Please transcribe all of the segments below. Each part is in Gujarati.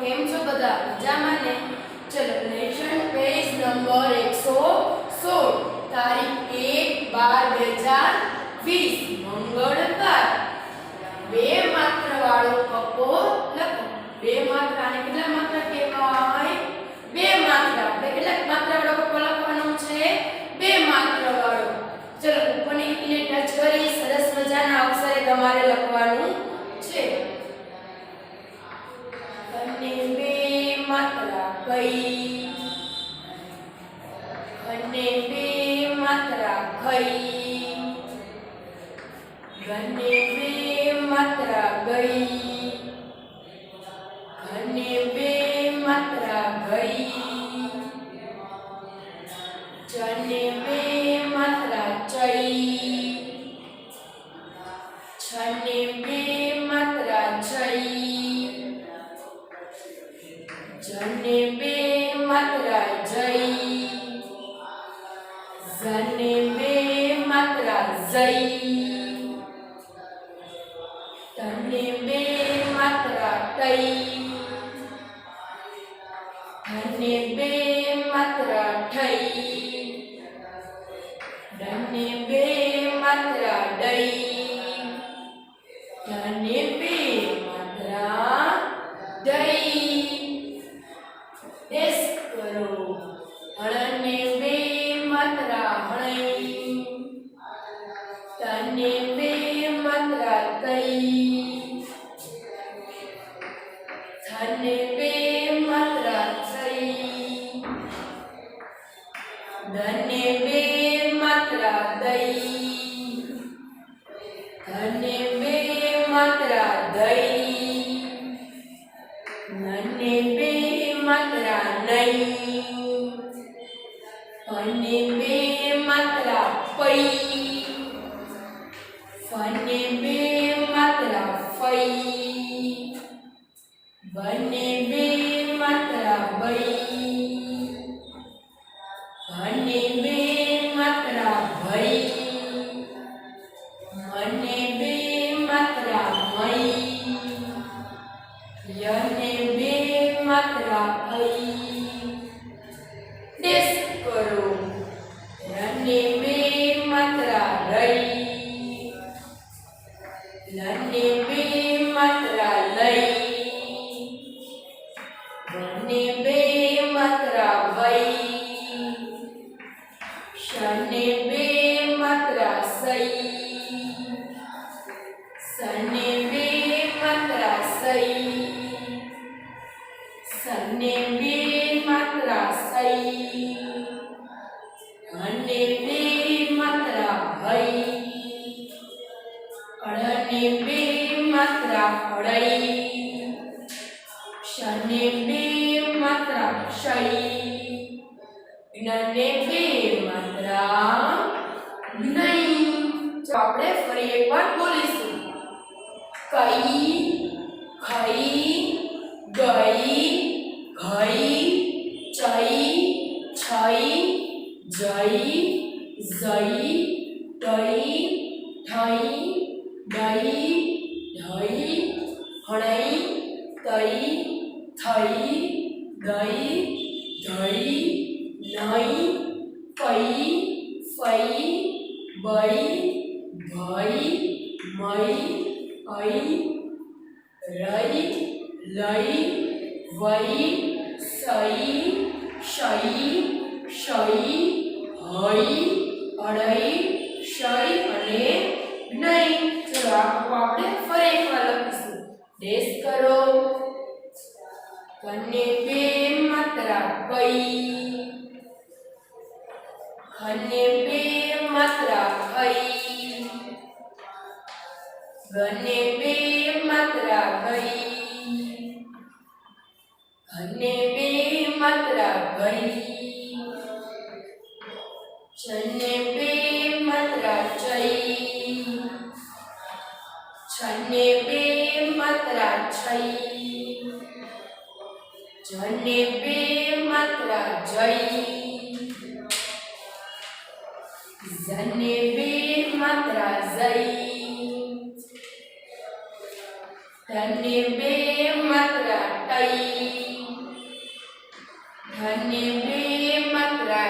કેમ છો બધા? મજામાં ને? ચલો લેશન પેજ નંબર એકસો સોળ. તારીખ એક બાર બે હજાર વીસ, મંગળવાર. બે માત્ર વાળો કપો લખો. બે માત્ર, આને કેટલા માત્ર કહેવાય? બે માત્ર. આપણે કેટલા માત્ર વાળો કપો લખવાનો છે? બે માત્ર વાળો ચલો ઉપરની લીટીને ટચ કરી, સરસ મજાના અક્ષરે તમારે લખવાનું છે. અને બે માત્રા કઈ અને બે માત્રા ખઈ અને બે માત્રા ગઈ. ધને બે માત્રા ઠઈ દઈ. નને બે માત્રા નહીં અને જ્ઞને બે માત્રા તો આપણે ફરી એકવાર બોલીશું કઈ ખઈ લઈ, વઈ, સઈ, શઈ શઈ, હઈ, અડઈ, શઈ અને નહીં ચલો આખું આપણે ફરી એકવાર લખીશું. ડેસ કરો કને બે માત્રા કઈ. ખને બે માત્રા ખઈ ગને બે માત્રા ગઈ ઘને બે માત્રા ગઈ છને બે માત્રા ચઈ છને બે માત્રા છઈ. જને બે માત્રા જઈ. જને બે માત્રા જઈ. ધને બે માત્રા ટઈ. ધને બે માત્રા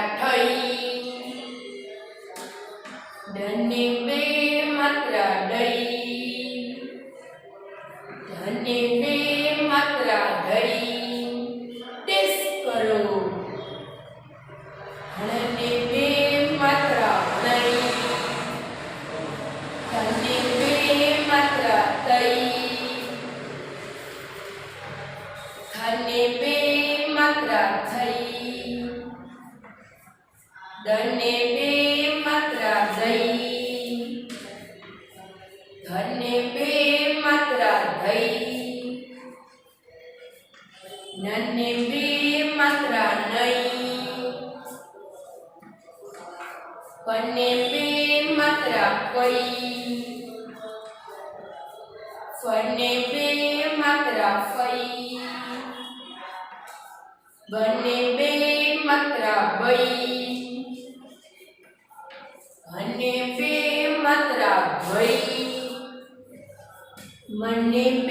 બને બે માત્રા ભઈ. અને બે માત્રા ભઈ. મને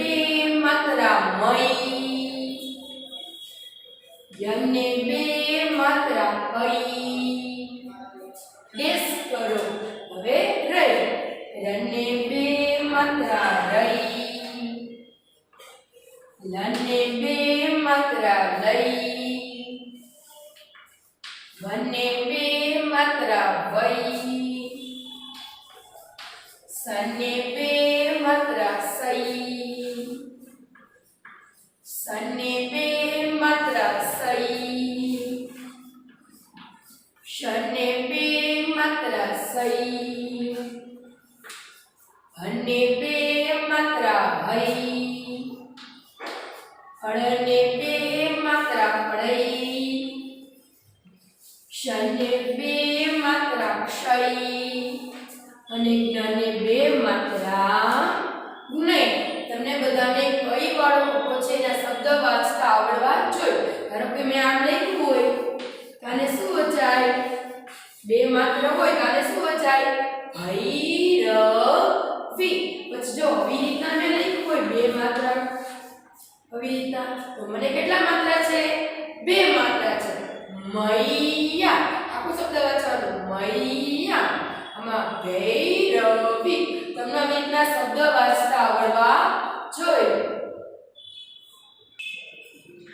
ಸನ್ನೆ વચાય ભૈરવી. પછી જો, વી રીતના મેં લખ્યું હોય બે માત્ર. આવી રીતના, તો મને કેટલા માત્રા છે? બે માત્રા છે. મૈયા. આખો શબ્દ વાંચવાનો. મૈયા. આમાં ભૈરવી. તમને આવી રીતના શબ્દ વાંચતા આવડવા જોઈએ.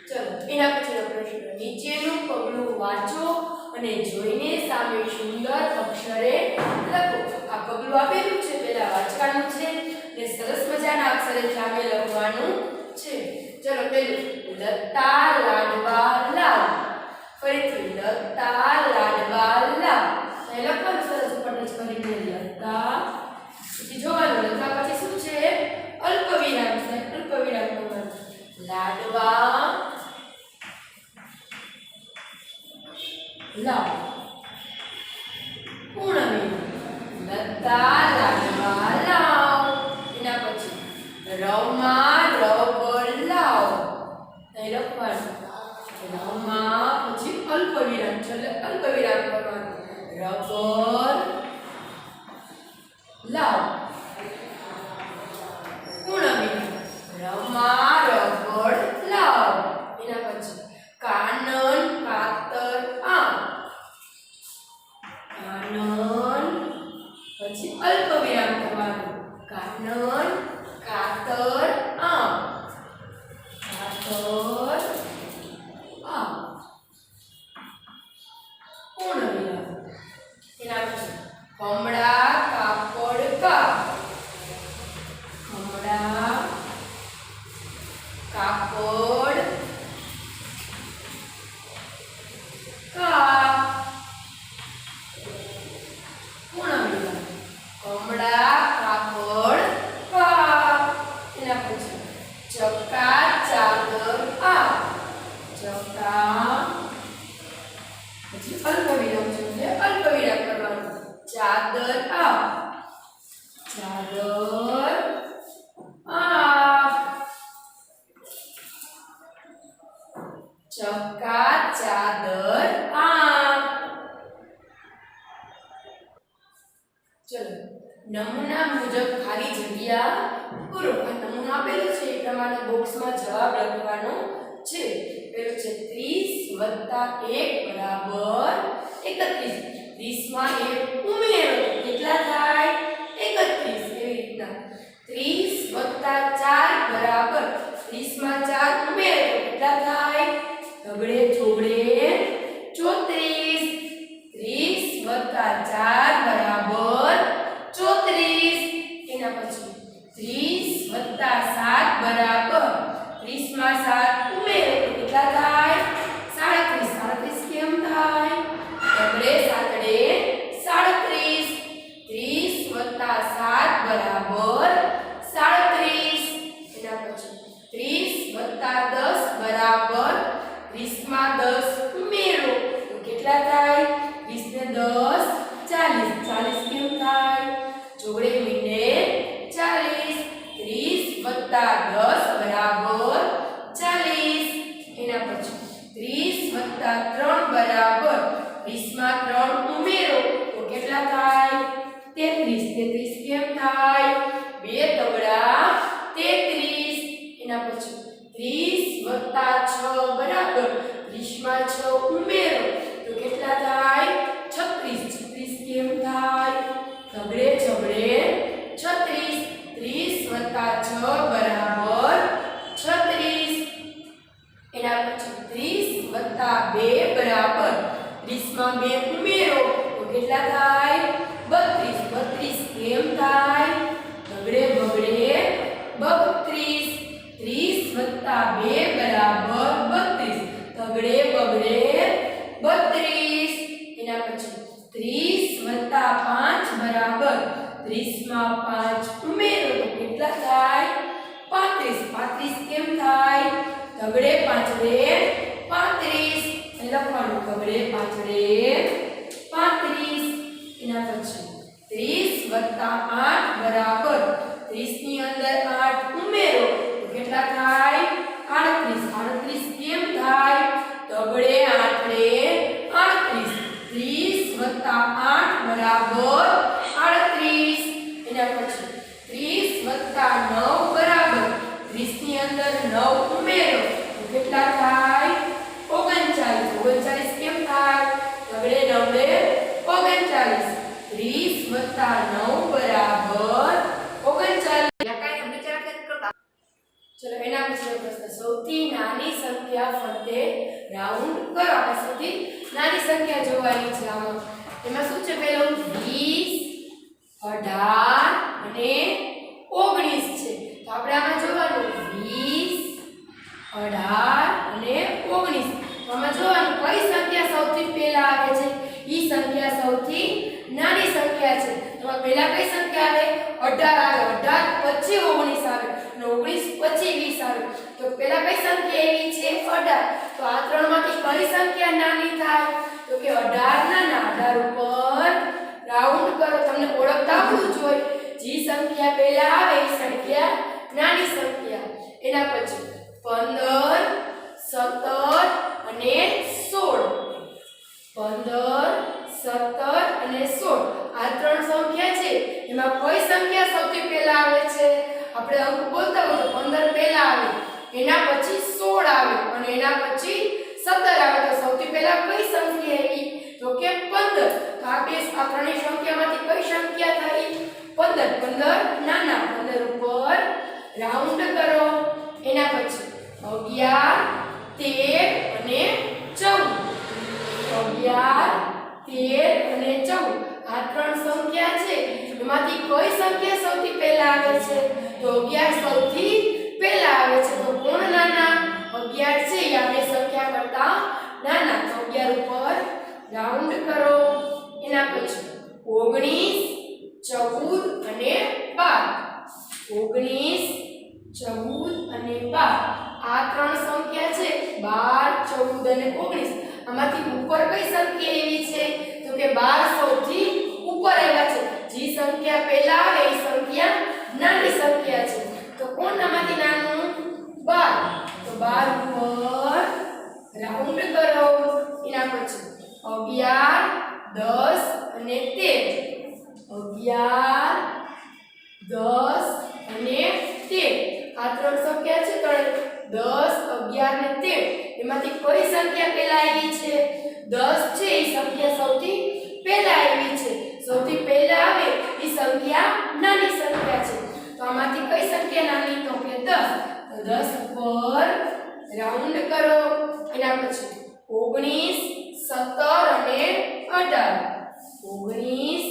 ચલો, એના પછી નીચેનું પગલું વાંચો. અને જોઈને સામે સુંદર અક્ષરે લખો. આ પગલું આપેલું છે, પહેલા વાંચવાનું છે, ને સરસ મજાના અક્ષરે સામે લખવાનું છે. ચલો પેલું લતા લાડવા લાવ ફરીથી, લતા લાડવા લાવ એ લખવાનું સરસ ઉપર કરીને લતા. પછી જોવાનું, લતા પછી શું છે? અલ્પ વિરામ છે અલ્પ વિરામ લાડવા લાવ. પૂર્ણવિરામ લતા લાડવા લાવ. એના પછી રવમાં રબર લાવ. અહીં લખવાનું. રવમાં, પછી અલ્પ વિરામ છે એટલે અલ્પ વિરામ કરવાનું. રબર લાવ પૂર્ણ વિરામ રમા રબર લાવ એના પછી કાનન કાતર આમ કાનન પછી અલ્પ વિરામ કરવાનું કાનન કાતર આમ કાતર આમ પૂર્ણ વિરામ એના પછી કમળા કાપડ કા કમળા કાપડ કા પૂર્ણ વિરામ કમળા કાપડ કા એના પછી ચક્કા ચાદર આ ચક્કા પછી અલ્પ વિરામ છે એટલે અલ્પ વિરામ કરવાનું ચાદર આ ચાદર આ ચક્કા ચાદર આ ચલો નમૂના મુજબ ખાલી જગ્યા પૂરો આ નમૂના આપેલો છે એ પ્રમાણે પ્રમાણે બોક્સમાં જવાબ લખવાનો છે પેલું છે 30 વત્તા 1 બરાબર 31 30 માં 1 ઉમેરો કેટલા થાય બરાબર 30 માં 10 ઉમેરો તો કેટલા થાય? 30 ને 10 40 40 કેમ થાય? જોડે મીંડે 40 30 વત્તા 10 વત્તા છ બરાબર 36 એના પછી 30 વત્તા બે બરાબર. ત્રીસમાં બે ઉમેરો તો કેટલા થાય? 32 32 કેમ થાય? બગડે બગડે 32 30 વત્તા બે બરાબર બત્રીસ. તગડે, બગડે 32 એના પછી 30 વત્તા પાંચ બરાબર. 30 માં 5 ઉમેરો તો કેટલા થાય 35 35 કેમ થાય? ઝગડે પાંચડે 35 એ લખવાનું ઝગડે પાંચડે 35 એના પછી 30 વત્તા 8 બરાબર. 30 ની અંદર 8 ઉમેરો. કેટલા થાય 38 38 કેમ થાય ઝગડે આઠડે 38 30 વત્તા 8 બરાબર 38 એના પછી 30 વત્તા 9 બરાબર 30 ની અંદર 9 ઉમેરો તો કેટલા થાય 39 39 કેમ થાય ઝગડે નવડે 39 30 વત્તા નવ બરાબર ચલો એના પછીનો પ્રશ્ન. સૌથી નાની સંખ્યા ફરતે રાઉન્ડ કરો. આપણે સૌથી નાની સંખ્યા જોવાની છે આમાં. એમાં શું છે પહેલું? વીસ અઢાર અને ઓગણીસ છે. તો આપણે આમાં જોવાનું. વીસ અઢાર અને ઓગણીસ. આમાં જોવાનું કઈ સંખ્યા સૌથી પહેલા આવે છે? એ સંખ્યા સૌથી નાની સંખ્યા છે. તો પહેલા કઈ સંખ્યા આવે? 18 આવે. 18 પછી 19 આવે અને 19 પછી 20 આવે. તો પહેલા કઈ સંખ્યા એવી છે? 18 તો આ ત્રણમાંથી કઈ સંખ્યા નાની થાય? તો કે 18 ના 18 ઉપર રાઉન્ડ કરો. તમને ઓળખતા આવડવું જોઈએ જે સંખ્યા પહેલા આવે એ સંખ્યા નાની સંખ્યા. એના પછી 15 17 અને 16 પંદર સત્તર અને સોળ આ ત્રણ સંખ્યા છે એમાં કઈ સંખ્યા સૌથી પહેલા આવે છે? આપણે અંક બોલતા હોય તો પંદર પહેલા આવે, એના પછી સોળ આવે અને એના પછી સત્તર આવે. તો સૌથી પહેલા કઈ સંખ્યા આવી? તો કે પંદર. તો આ બે આ ત્રણેય સંખ્યામાંથી કઈ સંખ્યા થઈ? પંદર. પંદર નાના. પંદર ઉપર રાઉન્ડ કરો. એના પછી અગિયાર, તેર અને ચૌદ. અગિયાર, તેર અને ચૌદ. આ ત્રણ સંખ્યા છે. કઈ સંખ્યા સૌથી પહેલા આવે છે? તો અગિયાર સૌથી પહેલા આવે છે. તો કોણ નાના? અગિયાર છે. એ આ બે સંખ્યા કરતા નાના. તો અગિયાર ઉપર રાઉન્ડ કરો. એના પછી ઓગણીસ, ચૌદ અને બાર. ઓગણીસ, ચૌદ અને બાર. આ ત્રણ સંખ્યા છે. બાર, ચૌદ અને ઓગણીસ. આમાંથી ઉપર કઈ સંખ્યા એવી છે? તો કે બાર સૌથી ઉપર આવ્યા છે. સંખ્યા પહેલા આવે, એ સંખ્યા નાની સંખ્યા છે. તો કોણ આમાંથી નાનું? 12 તો 12 ઉપર રાઉન્ડ કરો. એના પછી 11 10 અને 13 11 10 અને 13 આ ત્રણ સંખ્યા છે ત્રણ. 10 11 અને 13 એમાંથી કઈ સંખ્યા પહેલા આવી છે? 10 સંખ્યા નાની સંખ્યા છે. તો આમાંથી કઈ સંખ્યા નાની? તો કે 10 તો દસ પર રાઉન્ડ કરો. એના પછી ઓગણીસ, સત્તર અને અઢાર. ઓગણીસ,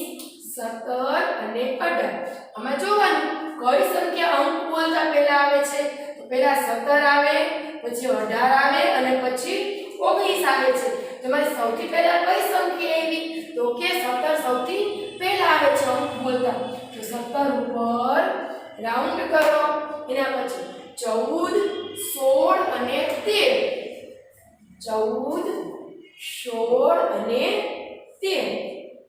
સત્તર અને અઢાર. આમાં જોવાનું, કઈ સંખ્યા અંક બોલતા પહેલા આવે છે? તો પહેલા સત્તર આવે, પછી અઢાર આવે અને પછી ઓગણીસ આવે છે. તમારે સૌથી પહેલા કઈ સંખ્યા આવી? તો કે સત્તર સૌથી પહેલા આવે છે અંક બોલતા. તો સત્તર ઉપર રાઉન્ડ કરો. એના પછી ચૌદ, સોળ અને તેર. ચૌદ, સોળ અને તેર.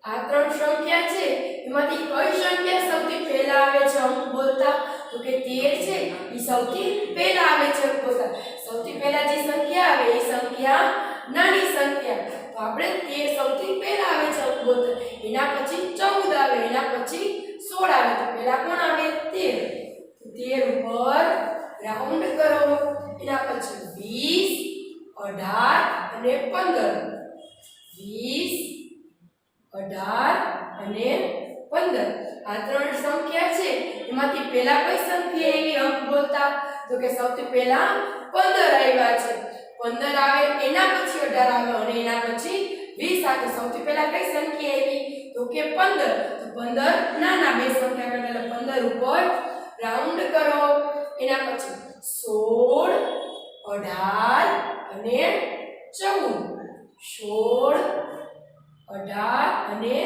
આ ત્રણ સંખ્યા છે. એમાંથી કઈ સંખ્યા સૌથી પહેલા આવે છે અંક બોલતા? તો કે 13 છે, એ સૌથી પહેલા આવે છે અંક બોલતા. સૌથી પહેલા જે સંખ્યા આવે, એ સંખ્યા નાની સંખ્યા. તો આપણે 13 સૌથી પહેલા આવે છે અંક બોલતા એના પછી 14 આવે, એના પછી 16 આવે. તો પહેલા કોણ આવે? 13 13 ઉપર રાઉન્ડ કરો. એના પછી 20 18 અને 15 20 અઢાર અને પંદર. આ ત્રણ સંખ્યા છે. એમાંથી પહેલા કઈ સંખ્યા એવી અંક બોલતા તો કે સૌથી પહેલા પંદર આવ્યા છે. પંદર આવે, એના પછી અઢાર આવે અને એના પછી 20 આવે. સૌથી પહેલા કઈ સંખ્યા આવી? તો કે પંદર. તો પંદર નાના બે સંખ્યા કરતા એટલે પંદર ઉપર રાઉન્ડ કરો. એના પછી સોળ, અઢાર અને ચૌદ. સોળ, અઢાર અને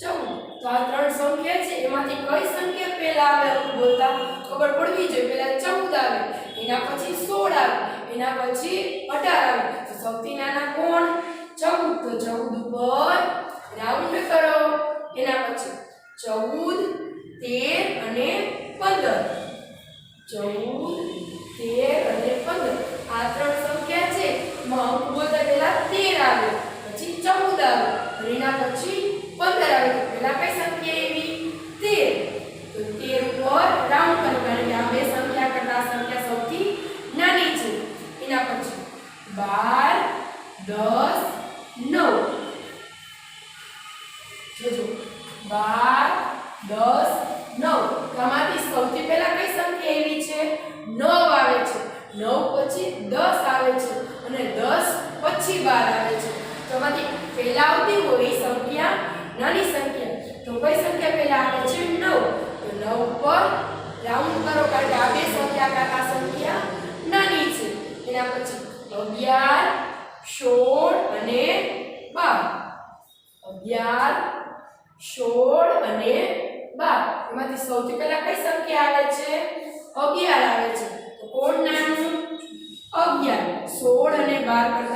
ચૌદ. તો આ ત્રણ સંખ્યા છે. એમાંથી કઈ સંખ્યા પહેલા આવે? બોલતા ખબર પડવી જોઈએ. પહેલા ચૌદ આવે. એના પછી સોળ આવે. એના પછી અઢાર આવે. તો સૌથી નાના કોણ? ચૌદ. તો ચૌદ ઉપર રાઉન્ડ કરો. એના પછી ચૌદ, તેર અને પંદર. ચૌદ, તેર અને પંદર. આ ત્રણ સંખ્યા છે. માં અંક બોલતા પહેલા તેર આવે, પછી ચૌદ આવે, અને એના પછી પંદર આવે. તો પહેલા કઈ સંખ્યા એવી તેર. તો તેર ઉપર રાઉન્ડ કરો કારણ કે આ બે સંખ્યા કરતા આ સંખ્યા સૌથી નાની છે એના પછી બાર, દસ, નવ. જોજો. બાર, દસ, નવ. આમાંથી સૌથી પહેલા કઈ સંખ્યા એવી છે? નવ આવે છે. નવ પછી દસ આવે છે અને દસ પછી બાર આવે છે. તો આમાંથી પહેલા આવતી હોય સંખ્યા, નાની સંખ્યા. તો કઈ સંખ્યા પહેલા આવે છે? નવ. તો નવ પર રાઉન્ડ કરો કારણ કે આ બે સંખ્યા કાકા સંખ્યા નાની છે. એના પછી અગિયાર, સોળ અને બાર. અગિયાર, સોળ અને બાર. એમાંથી સૌથી પહેલા કઈ સંખ્યા આવે છે? અગિયાર આવે છે. તો કોણ નાનું? અગિયાર. સોળ અને બાર કરતા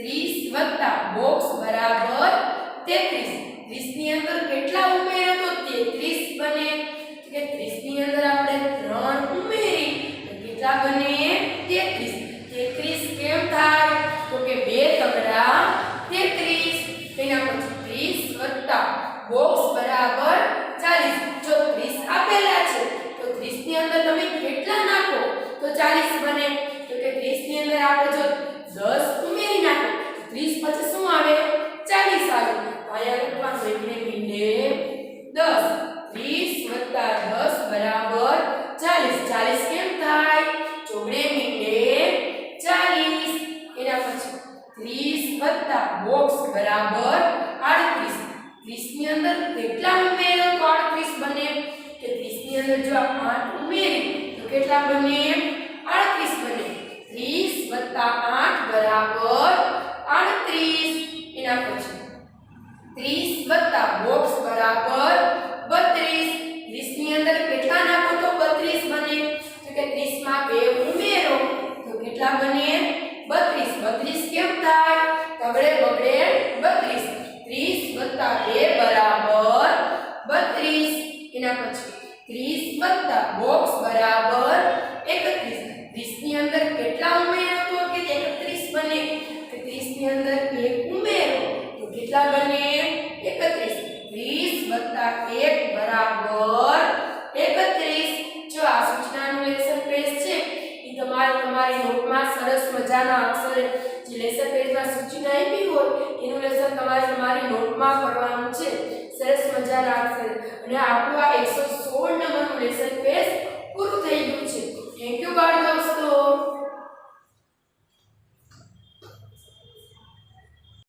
30 વત્તા બોક્સ બરાબર 33 30 ની અંદર કેટલા ઉમેરો તો 33 બને. એટલે 30 ની અંદર આપણે ત્રણ ઉમેરી તો કેટલા બને? 33 33 કેમ થાય? તો કે બે તગડા તેત્રીસ. તેના પછી 30 વત્તા બોક્સ બરાબર 40 જો 30 આપેલા છે, તો 30 ની અંદર તમે કેટલા નાખો? તો 40 બને. તો કે 30 ની અંદર આપણે જો 10 પછી શું આવે ચાલીસ આવે તો અહીંયા લખવાનું એકને મીંડે દસ ત્રીસ વત્તા દસ બરાબર ચાલીસ ચાલીસ કેમ થાય ચોગડે મીંડે ચાલીસ એના પછી ત્રીસ વત્તા બોક્સ બરાબર આડત્રીસ ત્રીસની અંદર કેટલા ઉમેરો? તો આડત્રીસ બને? કે ત્રીસની અંદર જો આ આઠ ઉમેરી, તો કેટલા બને આડત્રીસ બને ત્રીસ વત્તા આઠ બરાબર આડત્રીસ એના પછી ત્રીસ વત્તા બોક્સ બરાબર બત્રીસ ત્રીસની અંદર કેટલા નાખો તો બત્રીસ બને તો કે ત્રીસમાં બે ઉમેરો તો કેટલા બને બત્રીસ બત્રીસ કેમ થાય તગડે બગડે બત્રીસ ત્રીસ વત્તા બે બરાબર બત્રીસ એના પછી ત્રીસ વત્તા બોક્સ બરાબર એકત્રીસ. ત્રીસની અંદર કેટલા ઉમેરો તો કે એકત્રીસ બને? કે ત્રીસની અંદર એક ઉમેરો તો કેટલા બને? એકત્રીસ. ત્રીસ વત્તા એક બરાબર એકત્રીસ. જો આ સૂચનાનું લેસન પેજ છે, એ તમારે તમારી નોટમાં સરસ મજાના અક્ષરે જે લેસન પેજમાં સૂચના આપી હોય, એનું લેસન તમારે તમારી નોટમાં કરવાનું છે. સરસ મજાના રાખશે અને આપણું આ એકસો સોળ નંબરનું લેસન પેજ